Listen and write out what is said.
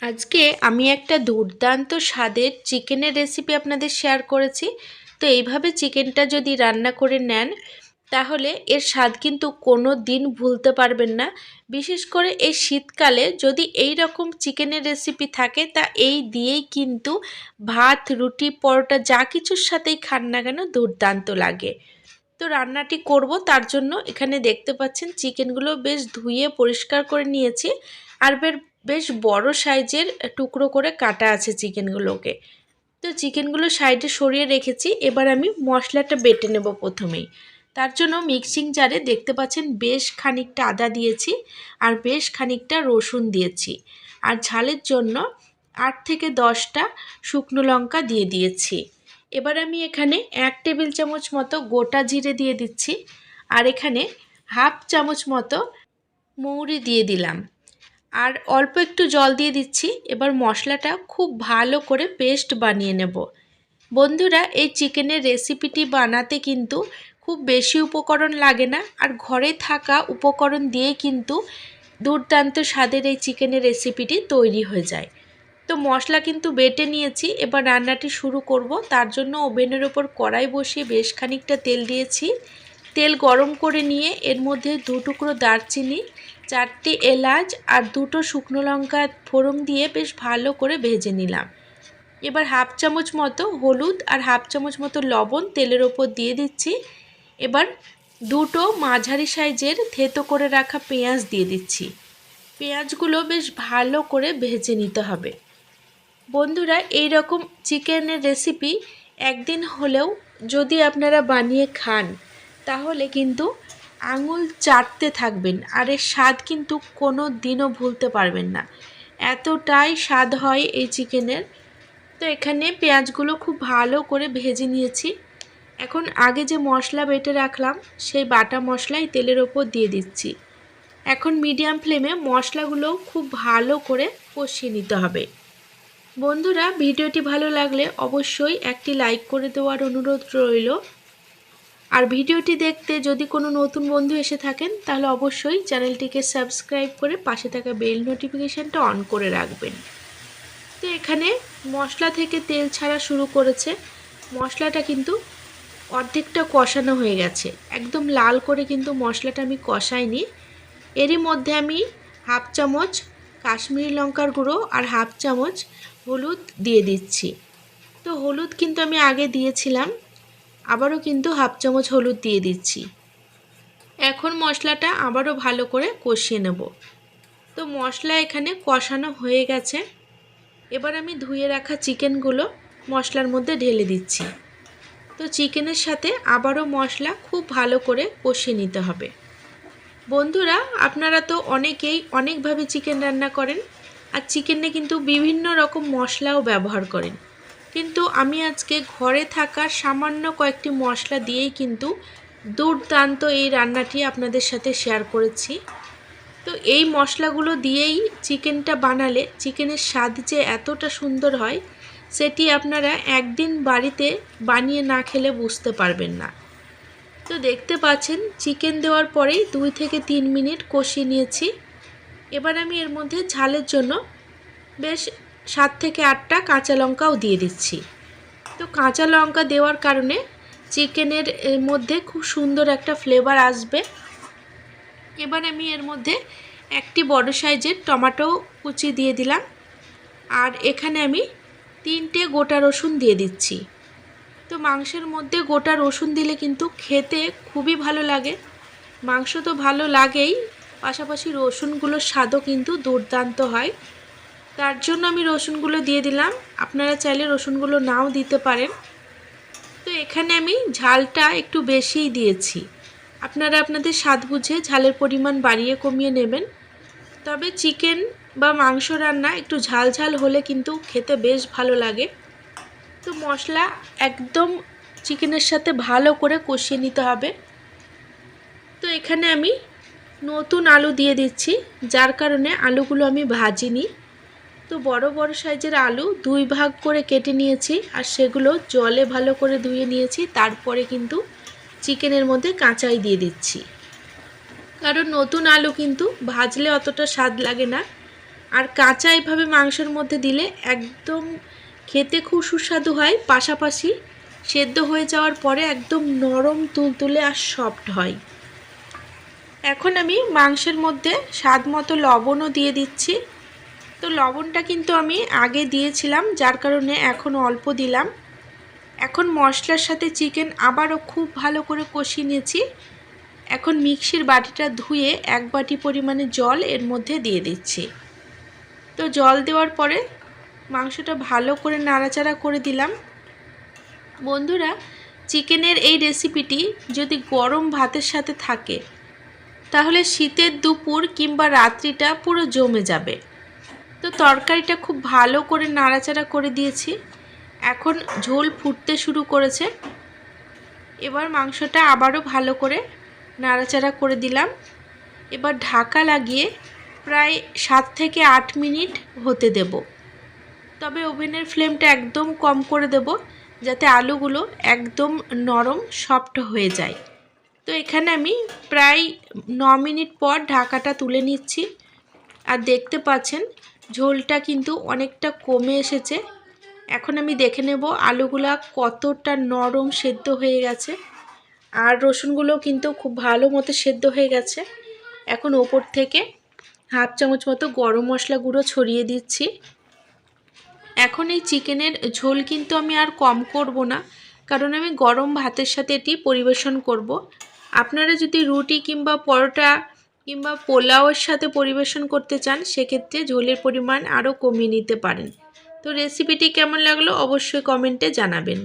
আজকে আমি একটা দুর্দান্ত স্বাদের চিকেনের রেসিপি আপনাদের শেয়ার করেছি। তো এইভাবে চিকেনটা যদি রান্না করে নেন, তাহলে এর স্বাদ কিন্তু কোনো দিন ভুলতে পারবেন না। বিশেষ করে এই শীতকালে যদি এই রকম চিকেনের রেসিপি থাকে, তা এই দিয়েই কিন্তু ভাত, রুটি, পরোটা যা কিছুর সাথেই খান না কেন দুর্দান্ত লাগে। তো রান্নাটি করব, তার জন্য এখানে দেখতে পাচ্ছেন চিকেনগুলো বেশ ধুয়ে পরিষ্কার করে নিয়েছি। আর বের বেশ বড় সাইজের টুকরো করে কাটা আছে চিকেনগুলোকে। তো চিকেনগুলো সাইডে সরিয়ে রেখেছি, এবার আমি মশলাটা বেটে নেব প্রথমেই। তার জন্য মিক্সিং জারে দেখতে পাচ্ছেন বেশ খানিকটা আদা দিয়েছি আর বেশ খানিকটা রসুন দিয়েছি। আর ঝালের জন্য আট থেকে দশটা শুকনো লঙ্কা দিয়ে দিয়েছি। এবার আমি এখানে এক টেবিল চামচ মতো গোটা জিরে দিয়ে দিচ্ছি। আর এখানে হাফ চামচ মতো মৌরি দিয়ে দিলাম। আর অল্প একটু জল দিয়ে দিচ্ছি। এবার মশলাটা খুব ভালো করে পেস্ট বানিয়ে নেব। বন্ধুরা, এই চিকেনের রেসিপিটি বানাতে কিন্তু খুব বেশি উপকরণ লাগে না আর ঘরে থাকা উপকরণ দিয়ে কিন্তু দুর্দান্ত স্বাদের এই চিকেনের রেসিপিটি তৈরি হয়ে যায়। তো মশলা কিন্তু বেটে নিয়েছি, এবার রান্নাটি শুরু করব। তার জন্য ওভেনের ওপর কড়াই বসিয়ে বেশ খানিকটা তেল দিয়েছি। তেল গরম করে নিয়ে এর মধ্যে দু টুকরো দারচিনি চারটি এলাচ আর দুটো শুকনো লঙ্কা ফোড়ন দিয়ে বেশ ভালো করে ভেজে নিলাম। এবার হাফ চামচ মতো হলুদ আর হাফ চামচ মতো লবণ তেলের ওপর দিয়ে দিচ্ছি। এবার দুটো মাঝারি সাইজের থেতো করে রাখা পেঁয়াজ দিয়ে দিচ্ছি। পেঁয়াজগুলো বেশ ভালো করে ভেজে নিতে হবে। বন্ধুরা এই রকম চিকেনের রেসিপি একদিন হলেও যদি আপনারা বানিয়ে খান, তাহলে কিন্তু আঙুল চাটতে থাকবেন, আর এর স্বাদ কিন্তু কোনো দিনও ভুলতে পারবেন না। এতটাই স্বাদ হয় এই চিকেনের। তো এখানে পেঁয়াজগুলো খুব ভালো করে ভেজে নিয়েছি। এখন আগে যে মশলা বেটে রাখলাম, সেই বাটা মশলাই তেলের ওপর দিয়ে দিচ্ছি। এখন মিডিয়াম ফ্লেমে মশলাগুলো খুব ভালো করে কষিয়ে নিতে হবে। বন্ধুরা, ভিডিওটি ভালো লাগলে অবশ্যই একটি লাইক করে দেওয়ার অনুরোধ রইল। আর ভিডিওটি দেখতে যদি কোনো নতুন বন্ধু এসে থাকেন, তাহলে অবশ্যই চ্যানেলটিকে সাবস্ক্রাইব করে পাশে থাকা বেল নোটিফিকেশানটা অন করে রাখবেন। তো এখানে মশলা থেকে তেল ছাড়া শুরু করেছে। মশলাটা কিন্তু অর্ধেকটা কষানো হয়ে গেছে। একদম লাল করে কিন্তু মশলাটা আমি কষাইনি। এরই মধ্যে আমি হাফ চামচ কাশ্মীরি লঙ্কার গুঁড়ো আর হাফ চামচ হলুদ দিয়ে দিচ্ছি। তো হলুদ কিন্তু আমি আগে দিয়েছিলাম। আবারও কিন্তু হাফ চামচ হলুদ দিয়ে দিচ্ছি। এখন মশলাটা আবারও ভালো করে কষিয়ে নেব। তো মশলা এখানে কষানো হয়ে গেছে। এবার আমি ধুয়ে রাখা চিকেনগুলো মশলার মধ্যে ঢেলে দিচ্ছি। তো চিকেনের সাথে আবারও মশলা খুব ভালো করে কষিয়ে নিতে হবে। বন্ধুরা, আপনারা তো অনেকেই অনেকভাবে চিকেন রান্না করেন আর চিকেনে কিন্তু বিভিন্ন রকম মশলাও ব্যবহার করেন। কিন্তু আমি আজকে ঘরে থাকা সামান্য কয়েকটি মশলা দিয়েই কিন্তু দুর্দান্ত এই রান্নাটি আপনাদের সাথে শেয়ার করেছি। তো এই মশলাগুলো দিয়েই চিকেনটা বানালে চিকেনের স্বাদ যে এতটা সুন্দর হয়, সেটি আপনারা একদিন বাড়িতে বানিয়ে না খেলে বুঝতে পারবেন না। তো দেখতে পাচ্ছেন, চিকেন দেওয়ার পরেই দুই থেকে তিন মিনিট কষিয়ে নিয়েছি। এবার আমি এর মধ্যে ঝালের জন্য বেশ সাত থেকে আটটা কাঁচা লঙ্কাও দিয়ে দিচ্ছি। তো কাঁচা লঙ্কা দেওয়ার কারণে চিকেনের মধ্যে খুব সুন্দর একটা ফ্লেভার আসবে। এবার আমি এর মধ্যে একটি বড় সাইজের টমেটো কুচি দিয়ে দিলাম। আর এখানে আমি তিনটে গোটা রসুন দিয়ে দিচ্ছি। তো মাংসের মধ্যে গোটা রসুন দিলে কিন্তু খেতে খুবই ভালো লাগে। মাংস তো ভালো লাগেই, পাশাপাশি রসুনগুলোর স্বাদও কিন্তু দুর্দান্ত হয়। তার জন্য আমি রসুনগুলো দিয়ে দিলাম। আপনারা চাইলে রসুনগুলো নাও দিতে পারেন। তো এখানে আমি ঝালটা একটু বেশিই দিয়েছি। আপনারা আপনাদের স্বাদ বুঝে ঝালের পরিমাণ বাড়িয়ে কমিয়ে নেবেন। তবে চিকেন বা মাংস রান্না একটু ঝাল ঝাল হলে কিন্তু খেতে বেশ ভালো লাগে। তো মশলা একদম চিকেনের সাথে ভালো করে কষিয়ে নিতে হবে। তো এখানে আমি নতুন আলু দিয়ে দিচ্ছি। যার কারণে আলুগুলো আমি ভাজিনি। তো বড় বড় সাইজের আলু দুই ভাগ করে কেটে নিয়েছি আর সেগুলো জলে ভালো করে ধুয়ে নিয়েছি। তারপরে কিন্তু চিকেনের মধ্যে কাঁচাই দিয়ে দিচ্ছি। কারণ নতুন আলু কিন্তু ভাজলে অতটা স্বাদ লাগে না। আর কাঁচা এইভাবে মাংসের মধ্যে দিলে একদম খেতে খুব সুস্বাদু হয়। পাশাপাশি সেদ্ধ হয়ে যাওয়ার পরে একদম নরম তুলতুলে আর সফট হয়। এখন আমি মাংসের মধ্যে স্বাদ মতো লবণও দিয়ে দিচ্ছি। তো লবণটা কিন্তু আমি আগে দিয়েছিলাম, যার কারণে এখন অল্প দিলাম। এখন মশলার সাথে চিকেন আবারও খুব ভালো করে কষিয়ে নিয়েছি। এখন মিক্সির বাটিটা ধুয়ে এক বাটি পরিমাণে জল এর মধ্যে দিয়ে দিচ্ছি। তো জল দেওয়ার পরে মাংসটা ভালো করে নাড়াচাড়া করে দিলাম। বন্ধুরা, চিকেনের এই রেসিপিটি যদি গরম ভাতের সাথে থাকে, তাহলে শীতের দুপুর কিংবা রাত্রিটা পুরো জমে যাবে। তো তরকারিটা খুব ভালো করে নাড়াচাড়া করে দিয়েছি। এখন ঝোল ফুটতে শুরু করেছে। এবার মাংসটা আবারও ভালো করে নাড়াচাড়া করে দিলাম। এবার ঢাকা লাগিয়ে প্রায় সাত থেকে আট মিনিট হতে দেব। তবে ওভেনের ফ্লেমটা একদম কম করে দেব, যাতে আলুগুলো একদম নরম, সফট হয়ে যায়। তো এখানে আমি প্রায় ন মিনিট পর ঢাকাটা তুলে নিচ্ছি। আর দেখতে পাচ্ছেন ঝোলটা কিন্তু অনেকটা কমে এসেছে। এখন আমি দেখে নেব আলুগুলা কতটা নরম সেদ্ধ হয়ে গেছে। আর রসুনগুলো কিন্তু খুব ভালো মতো সেদ্ধ হয়ে গেছে। এখন ওপর থেকে হাফ চামচ মতো গরম মশলা গুঁড়ো ছড়িয়ে দিচ্ছি। এখন এই চিকেনের ঝোল কিন্তু আমি আর কম করব না, কারণ আমি গরম ভাতের সাথে এটি পরিবেশন করব। আপনারা যদি রুটি কিংবা পরোটা কিংবা পোলাওয়ের সাথে পরিবেশন করতে চান, সেক্ষেত্রে ঝোলের পরিমাণ আরও কমিয়ে নিতে পারেন। তো রেসিপিটি কেমন লাগল অবশ্যই কমেন্টে জানাবেন।